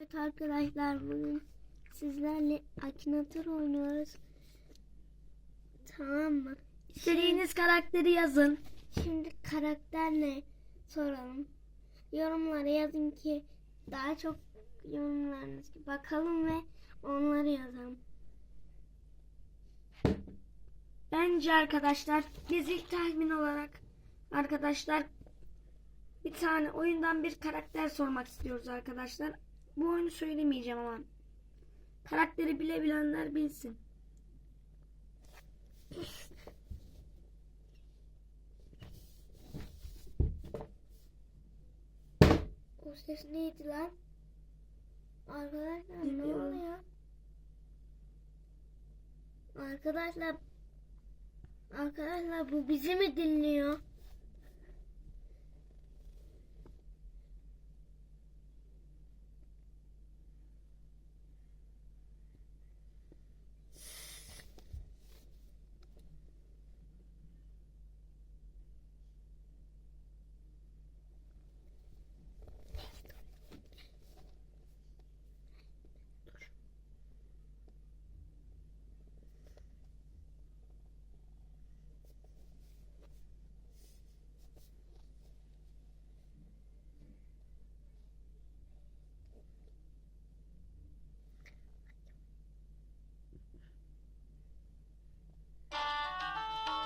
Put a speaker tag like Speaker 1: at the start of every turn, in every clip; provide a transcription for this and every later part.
Speaker 1: Evet arkadaşlar bugün sizlerle Akinator oynuyoruz. Tamam mı?
Speaker 2: İstediğiniz karakteri yazın.
Speaker 1: Şimdi karakter ne soralım. Yorumlara yazın ki daha çok yorumlarınız bakalım ve onları yazalım.
Speaker 2: Bence arkadaşlar biz ilk tahmin olarak arkadaşlar bir tane oyundan bir karakter sormak istiyoruz arkadaşlar. Bu oyunu söylemeyeceğim ama karakteri bilebilenler bilsin.
Speaker 1: O ses neydi lan? Arkadaşlar ne oluyor? Arkadaşlar Arkadaşlar bu bizi mi dinliyor?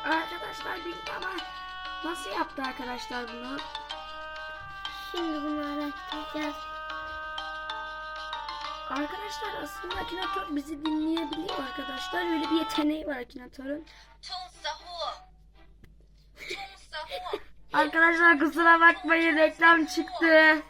Speaker 2: Arkadaşlar bir ama nasıl yaptı arkadaşlar bunu?
Speaker 1: Şimdi bunu araştıracağız.
Speaker 2: Arkadaşlar aslında Akinator bizi dinleyebiliyor arkadaşlar. Öyle bir yeteneği var Akinator'un. arkadaşlar kusura bakmayın reklam çıktı.